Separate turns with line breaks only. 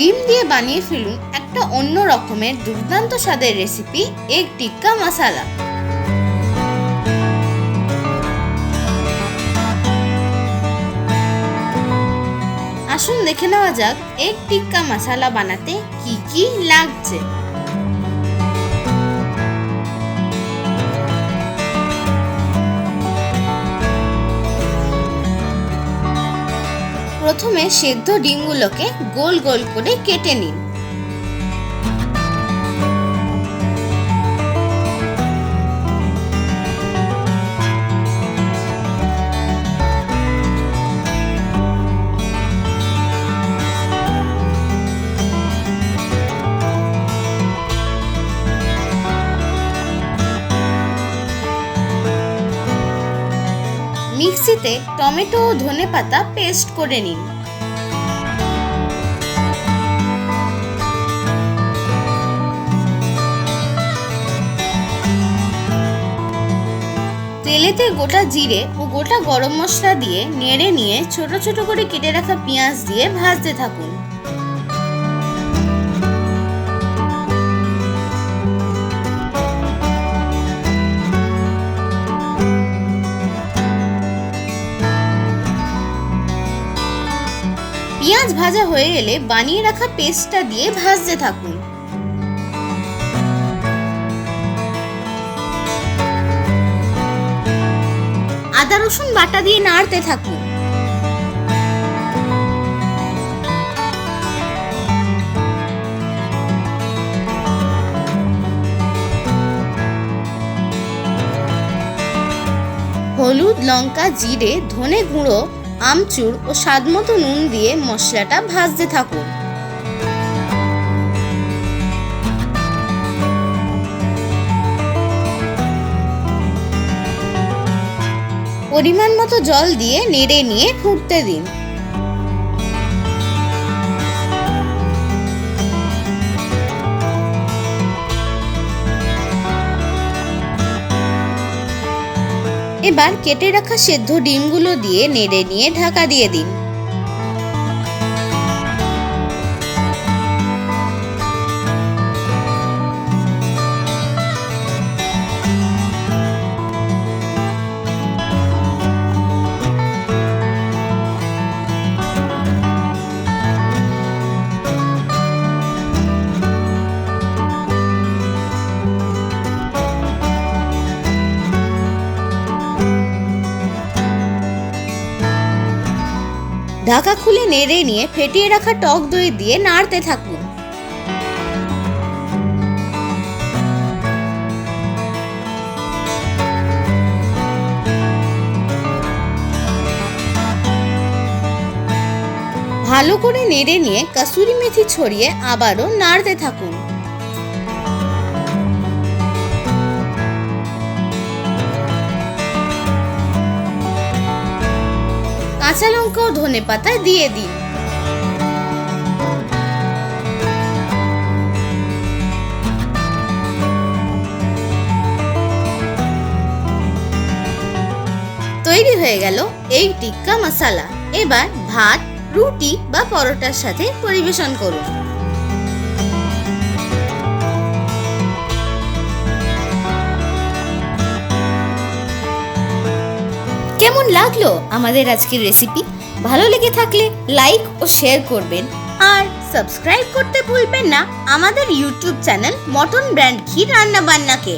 ডিম দিয়ে বানিয়ে ফেলুন একটা অন্য রকমের দুর্দান্ত স্বাদের রেসিপি এগ টিক্কা মশালা আসুন দেখে নেওয়া যাক, এগ টিক্কা মশালা বানাতে কি কি লাগছে। প্রথমে সেদ্ধ ডিমগুলোকে গোল গোল করে কেটে নিন। মিক্সিতে টমেটো ও ধনে পাতা পেস্ট করে নিন। তেলেতে গোটা জিরে ও গোটা গরম মশলা দিয়ে নেড়ে নিয়ে ছোট ছোট করে কেটে রাখা পেঁয়াজ দিয়ে ভাজতে থাকুন। ভাজা হয়ে গেলে বানিয়ে রাখা পেস্টটা দিয়ে ভাজতে থাকুন। আদা, রসুন বাটা দিয়ে নাড়তে থাকুন। হলুদ, লঙ্কা, জিরে, ধনে গুঁড়ো আমচুর ও স্বাদমতো নুন দিয়ে মশলাটা ভাজতে থাকুন। পরিমাণ মতো জল দিয়ে নেড়ে নিয়ে ফুটতে দিন। এবার কেটে রাখা সেদ্ধ ডিমগুলো দিয়ে নেড়ে নিয়ে ঢাকা দিয়ে দিন। ঢাকা খুলে নেড়ে নিয়ে ফেটিয়ে রাখা টক দই দিয়ে নাড়তে থাকুন। ভালো করে নেড়ে নিয়ে কাসুরি মেথি ছড়িয়ে আবারও নাড়তে থাকুন। কাঁচা লঙ্কা ও ধনে পাতা দিয়ে দিন। তৈরি হয়ে গেল এই টিক্কা মশালা। এবার ভাত, রুটি বা পরোটার সাথে পরিবেশন করুন। কেমন লাগল আমাদের আজকের রেসিপি ভালো লেগে থাকলে লাইক ও শেয়ার করবেন। আর সাবস্ক্রাইব করতে ভুলবেন না আমাদের ইউটিউব চ্যানেল মটন ব্র্যান্ড ঘি রান্না বান্নাকে